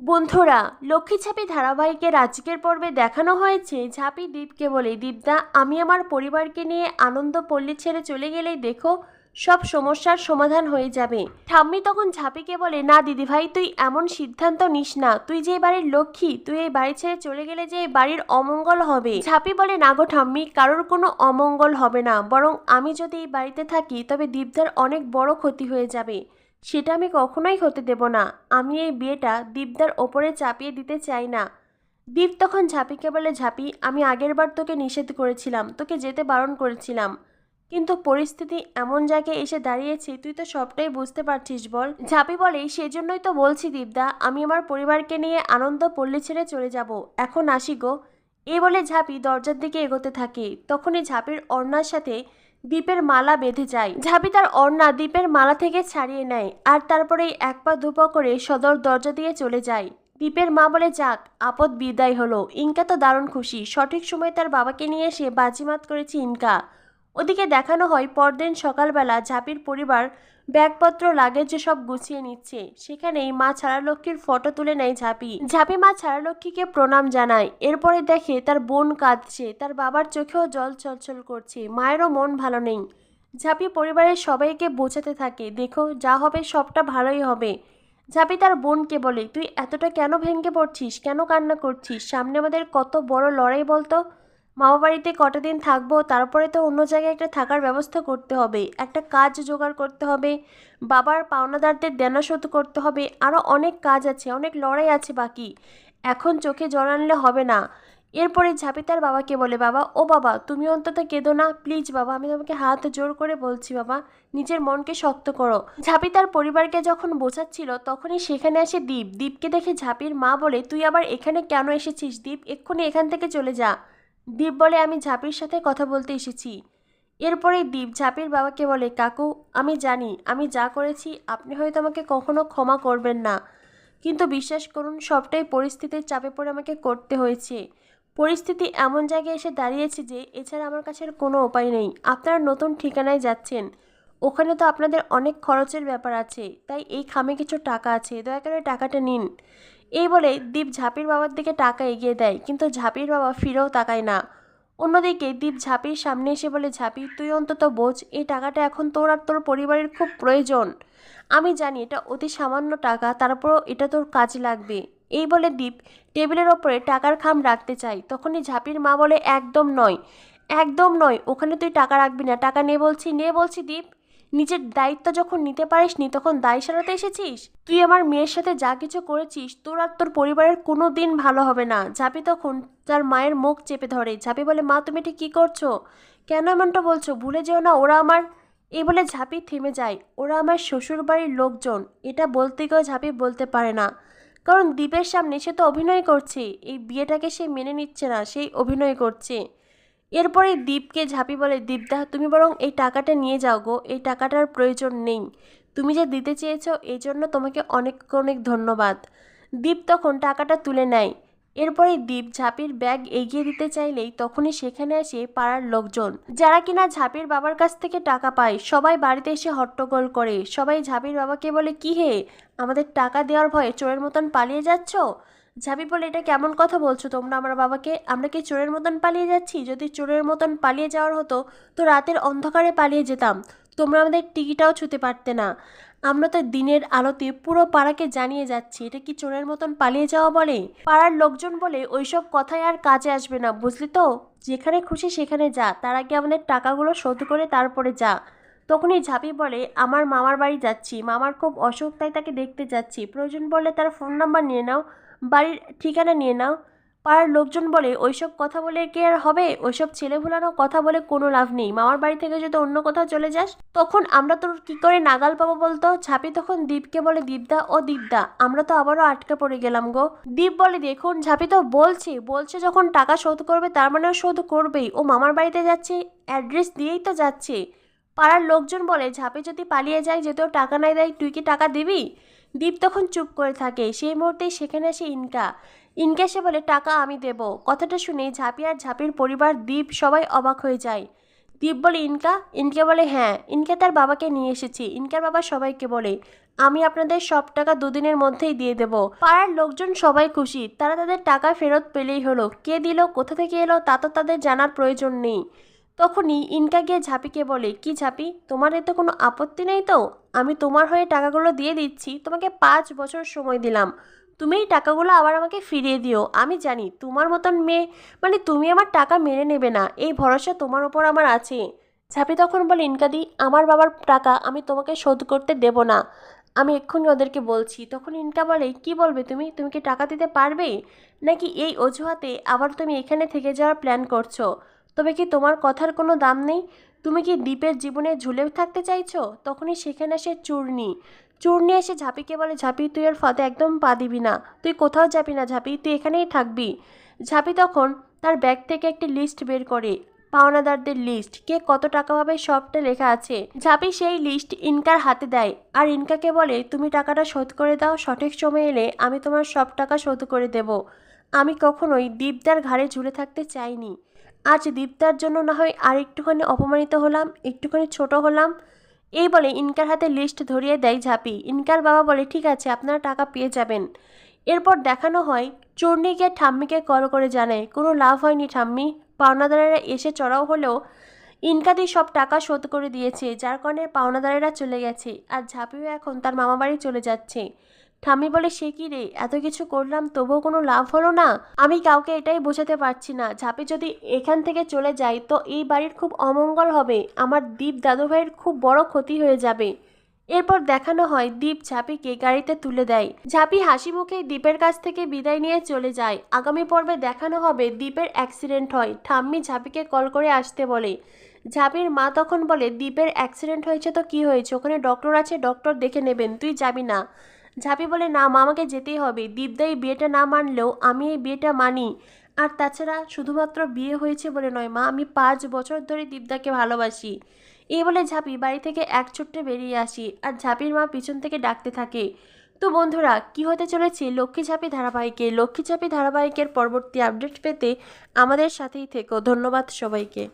বন্ধুরা লক্ষ্মী ছাপি ধারাবাহিকের আজকের পর্বে দেখানো হয়েছে। ঝাপি দীপকে বলে, দীপদা, আমি আমার পরিবারকে নিয়ে আনন্দ পল্লী ছেড়ে চলে গেলেই দেখো সব সমস্যার সমাধান হয়ে যাবে। ঠাম্মি তখন ঝাপিকে বলে, না দিদিভাই, তুই এমন সিদ্ধান্ত নিস না। তুই যে বাড়ির লক্ষ্মী, তুই এই বাড়ি ছেড়ে চলে গেলে যে এই বাড়ির অমঙ্গল হবে। ঝাপি বলে, না গো ঠাম্মি, কারোর কোনো অমঙ্গল হবে না। বরং আমি যদি এই বাড়িতে থাকি, তবে দীপদার অনেক বড় ক্ষতি হয়ে যাবে। সেটা আমি কখনোই হতে দেব না। আমি এই বিয়েটা দীপদার ওপরে চাপিয়ে দিতে চাই না। দীপ তখন ঝাঁপিকে বলে, ঝাঁপি, আমি আগেরবার তোকে নিষেধ করেছিলাম, তোকে যেতে বারণ করেছিলাম। কিন্তু পরিস্থিতি এমন জায়গায় এসে দাঁড়িয়েছে, তুই তো সবটাই বুঝতে পারছিস বল। ঝাঁপি বলে, সেজন্যই তো বলছি দীপদা, আমি আমার পরিবারকে নিয়ে আনন্দ পল্লী ছেড়ে চলে যাব। এখন আসি গো। এই বলে ঝাঁপি দরজার দিকে এগোতে থাকে। তখনই ঝাঁপির অন্যার সাথে দ্বীপের মালা বেঁধে যায়। ঝাপি তার অর্ণা দ্বীপের মালা থেকে ছাড়িয়ে নেয় আর তারপরেই এক পা দুপা করে সদর দরজা দিয়ে চলে যায়। দ্বীপের মা বলে, যাক, আপদ বিদায় হলো। ইনকা তো দারুণ খুশি। সঠিক সময়ে তার বাবাকে নিয়ে এসে বাজিমাত করেছে ইনকা। ওদিকে দেখানো হয় পরদিন সকালবেলা ঝাপির পরিবার ব্যাগপত্র লাগেজ সব গুছিয়ে নিচ্ছে। সেখানেই মা ছাড়ালক্ষ্মীর ফটো তুলে নেয় ঝাপি। ঝাপি মা ছাড়ালক্ষ্মীকে প্রণাম জানায়। এরপরে দেখে তার বোন কাঁদছে। তার বাবার চোখেও জল চলচল করছে। মায়েরও মন ভালো নেই। ঝাপি পরিবারের সবাইকে বোঝাতে থাকে, দেখো, যা হবে সবটা ভালোই হবে। ঝাপি তার বোনকে বলে, তুই এতটা কেন ভেঙে পড়ছিস? কেন কান্না করছিস? সামনে আমাদের কত বড় লড়াই বলতো? মামা বাড়িতে কটা দিন থাকব, তারপরে তো অন্য জায়গায় একটা থাকার ব্যবস্থা করতে হবে, একটা কাজ জোগাড় করতে হবে, বাবার পাওনাদারদের দেনা শোধ করতে হবে আরও অনেক কাজ আছে, অনেক লড়াই আছে বাকি, এখন চোখে জল আনলে হবে না। এরপরে ঝাপি তার বাবাকে বলে, বাবা, ও বাবা, তুমি অন্তত কেঁদো না প্লিজ বাবা, আমি তোমাকে হাত জোর করে বলছি বাবা, নিজের মনকে শক্ত করো। ঝাপি তার পরিবারকে যখন বোঝাচ্ছিল, তখনই সেখানে আসে দীপ। দীপকে দেখে ঝাপির মা বলে, তুই আবার এখানে কেন এসেছিস দীপ? এক্ষুনি এখান থেকে চলে যা। দীপ বলে আমি ঝাপির সাথে কথা বলতে এসেছি। এরপরে দীপ ঝাপির বাবাকে বলে, কাকু, আমি জানি, আমি যা করেছি, আপনি হয়তো আমাকে কখনো ক্ষমা করবেন না। কিন্তু বিশ্বাস করুন, সবটাই পরিস্থিতির চাপে পড়ে আমাকে করতে হয়েছে। পরিস্থিতি এমন জায়গায় এসে দাঁড়িয়েছে যে, এছাড়া আমার কাছে আর কোনো উপায় নেই। আপনারা নতুন ঠিকানায় যাচ্ছেন। ওখানে তো আপনাদের অনেক খরচের ব্যাপার আছে। তাই এই খামে কিছু টাকা আছে। দয়া করে টাকাটা নিন। এই বলে দীপ ঝাপির বাবার দিকে টাকা এগিয়ে দেয়, কিন্তু ঝাপির বাবা ফিরেও তাকায় না। অন্যদিকে দীপ ঝাপির সামনে এসে বলে, ঝাপি, তুই অন্তত বোঝ, এই টাকাটা এখন তোর আর তোর পরিবারের খুব প্রয়োজন। আমি জানি এটা অতি সামান্য টাকা তারপরও এটা তোর কাজে লাগবে। এই বলে দীপ টেবিলের ওপরে টাকার খাম রাখতে চাই তখনই ঝাপির মা বলে, একদম নয় একদম নয়, ওখানে তুই টাকা রাখবি না। টাকা নে বলছি নে বলছি দীপ। নিজের দায়িত্ব যখন নিতে পারিসনি, তখন দায় সারাতে এসেছিস? তুই আমার মেয়ের সাথে যা কিছু করেছিস, তোর আর তোর পরিবারের কোনো দিন ভালো হবে না। ঝাপি তখন তার মায়ের মুখ চেপে ধরে। ঝাপি বলে, মা, তুমি ঠিক কী করছ? কেন এমনটা বলছো? ভুলে যেও না, ওরা আমার এই বলে ঝাঁপি থেমে যায়। ওরা আমার শ্বশুর বাড়ির লোকজন। এটা বলতে গিয়েও ঝাঁপি বলতে পারে না। কারণ দ্বীপের সামনে সে তো অভিনয় করছে। এই বিয়েটাকে সে মেনে নিচ্ছে না, সেই অভিনয় করছে। এরপরে দীপকে ঝাঁপি বলে, দীপদা, তুমি বরং এই টাকাটা নিয়ে যাও গো। এই টাকাটার প্রয়োজন নেই। তুমি যে দিতে চেয়েছো, এই জন্য তোমাকে অনেক অনেক ধন্যবাদ। দীপ তখন টাকাটা তুলে নেয়। এরপরে দীপ ঝাঁপির ব্যাগ এগিয়ে দিতে চাইলেই তখনই সেখানে আসে পাড়ার লোকজন। যারা কিনা ঝাঁপির বাবার কাছ থেকে টাকা পায়, সবাই বাড়িতে এসে হট্টগোল করে। সবাই ঝাঁপির বাবাকে বলে, কি হে? আমাদের টাকা দেওয়ার ভয়ে চোরের মতন পালিয়ে যাচ্ছ? ঝাবি বলে, এটা কেমন কথা বলছো তোমরা আমার বাবাকে? আমরা কি চোরের মতন পালিয়ে যাচ্ছি? যদি চোরের মতন পালিয়ে যাওয়ার হতো, তো রাতের অন্ধকারে পালিয়ে যেতাম। তোমরা আমাদের টিকিটাও ছুতে পারতে না। আমরা তো দিনের আলোতে পুরো পাড়াকে জানিয়ে যাচ্ছি। এটা কি চোরের মতন পালিয়ে যাওয়া বলে? পাড়ার লোকজন বলে, ওইসব কথাই আর কাজে আসবে না, বুঝলি তো? যেখানে খুশি সেখানে যা। তার আগে আমাদের টাকাগুলো শোধ করে তারপরে যা। তখনই ঝাঁপি বলে, আমার মামার বাড়ি যাচ্ছি। মামার খুব অসুখ, তাই তাকে দেখতে যাচ্ছি। প্রয়োজন বললে তার ফোন নাম্বার নিয়ে নাও। বাড়ির ঠিকানা নিয়ে নাও। পাড়ার লোকজন বলে, ওইসব কথা বলে কি আর হবে? ওইসব ছেলে ভুলানো কথা বলে কোনো লাভ নেই। মামার বাড়ি থেকে যদি অন্য কোথাও চলে যাস, তখন আমরা তোর কি করে নাগাল পাবো বলতো? ঝাপি তখন দীপকে বলে, দীপদা, ও দীপদা, আমরা তো আবারও আটকে পড়ে গেলাম গো। দীপ বলে, দেখুন ঝাপি তো, বলছে। বলছে যখন টাকা শোধ করবে, তার মানে ও শোধ করবেই। ও মামার বাড়িতে যাচ্ছে, অ্যাড্রেস দিয়েই তো যাচ্ছে। পাড়ার লোকজন বলে ঝাপে যদি পালিয়ে যায়, যেতেও টাকা নাই দেয় তুই কি টাকা দিবি? দীপ তখন চুপ করে থাকে। সেই মুহূর্তেই সেখানে আসে ইনকা। ইনকা সে বলে, টাকা আমি দেব। কথাটা শুনে ঝাঁপি আর ঝাঁপির পরিবার দীপ সবাই অবাক হয়ে যায়। দীপ বলে, ইনকা? ইনকে বলে হ্যাঁ ইনকে তার বাবাকে নিয়ে এসেছি। ইনকার বাবা সবাইকে বলে, আমি আপনাদের সব টাকা দুদিনের মধ্যেই দিয়ে দেব। পাড়ার লোকজন সবাই খুশি। তারা তাদের টাকা ফেরত পেলেই হলো। কে দিল, কোথা থেকে এলো, তা তো তাদের জানার প্রয়োজন নেই। তখনই ইনকা গিয়ে ঝাঁপিকে বলে, কি ঝাঁপি? তোমার এতে কোনো আপত্তি নেই তো? আমি তোমার হয়ে টাকাগুলো দিয়ে দিচ্ছি, তোমাকে পাঁচ বছর সময় দিলাম। তুমি এই টাকাগুলো আবার আমাকে ফিরিয়ে দিও। আমি জানি তোমার মতন মেয়ে মানে তুমি আমার টাকা মেনে নেবে না। এই ভরসা তোমার ওপর আমার আছে। ঝাঁপি তখন বলে ইনকাদি আমার বাবার টাকা আমি তোমাকে শোধ করতে দেব না। আমি এক্ষুনি ওদেরকে বলছি। তখন ইনকা বলে, কি বলবে তুমি? তুমি কি টাকা দিতে পারবে? নাকি এই অজুহাতে আবার তুমি এখানে থেকে যাওয়ার প্ল্যান করছ? তবে কি তোমার কথার কোনো দাম নেই? তুমি কি দ্বীপের জীবনে ঝুলে থাকতে চাইছো? তখনই সেখানে আসে চূর্ণি। চূর্ণি এসে ঝাঁপিকে বলে, ঝাঁপি, তুই আর ফাঁদে একদম পা দিবি না। তুই কোথাও যাবি না ঝাঁপি, তুই এখানেই থাকবি। ঝাঁপি তখন তার ব্যাগ থেকে একটি লিস্ট বের করে, পাওনাদারদের লিস্ট কে কত টাকা পাবে সবটা লেখা আছে। ঝাঁপি সেই লিস্ট ইনকার হাতে দেয়, আর ইনকাকে বলে, তুমি টাকাটা শোধ করে দাও, সঠিক সময় এলে আমি তোমার সব টাকা শোধ করে দেব। আমি কখনোই দীপদার ঘাড়ে ঝুলে থাকতে চাইনি। আজ দীপদার জন্য না হয় আর একটুখানি অপমানিত হলাম, একটুখানি ছোট হলাম। এই বলে ইনকার হাতে লিস্ট ধরিয়ে দেয় ঝাঁপি। ইনকার বাবা বলে, ঠিক আছে, আপনারা টাকা পেয়ে যাবেন। এরপর দেখানো হয় চূর্ণিকে ঠাম্মিকে কল করে জানায়, কোনো লাভ হয়নি ঠাম্মি। পাওনাদারেরা এসে চড়াও হলেও ইনকাদি সব টাকা শোধ করে দিয়েছে, যার কারণে পাওনাদারেরা চলে গেছে। আর ঝাঁপিও এখন তার মামাবাড়ি চলে যাচ্ছে। ঠাম্মি বলে, সে কি রে? এত কিছু করলাম, তবুও কোনো লাভ হলো না? আমি কাউকে এটাই বোঝাতে পারছি না। ঝাঁপি যদি এখান থেকে চলে যায়, তো এই বাড়ির খুব অমঙ্গল হবে। আমার দীপ দাদু ভাইয়ের খুব বড় ক্ষতি হয়ে যাবে। এরপর দেখানো হয়, দীপ ঝাঁপিকে গাড়িতে তুলে দেয়। ঝাঁপি হাসি মুখে দ্বীপের কাছ থেকে বিদায় নিয়ে চলে যায়। আগামী পর্বে দেখানো হবে দ্বীপের অ্যাক্সিডেন্ট হয়। ঠাম্মি ঝাঁপিকে কল করে আসতে বলে। ঝাঁপির মা তখন বলে দ্বীপের অ্যাক্সিডেন্ট হয়েছে তো কি হয়েছে? ওখানে ডক্টর আছে ডক্টর দেখে নেবেন, তুই যাবি না। ঝাঁপি বলে, না, মা, আমাকে যেতেই হবে। দীপদা এই বিয়েটা না মানলেও আমি এই বিয়েটা মানি। আর তাছাড়া শুধুমাত্র বিয়ে হয়েছে বলে নয়, মা, আমি পাঁচ বছর ধরে দীপদাকে ভালোবাসি। এই বলে ঝাঁপি বাড়ি থেকে এক ছুট্টে বেরিয়ে আসি আর ঝাঁপির মা পিছন থেকে ডাকতে থাকে। তো বন্ধুরা, কি হতে চলেছে? লক্ষ্মী ঝাঁপি ধারাবাহিকে, লক্ষ্মী ঝাঁপি ধারাবাহিকের পরবর্তী আপডেট পেতে আমাদের সাথেই থেকো। ধন্যবাদ সবাইকে।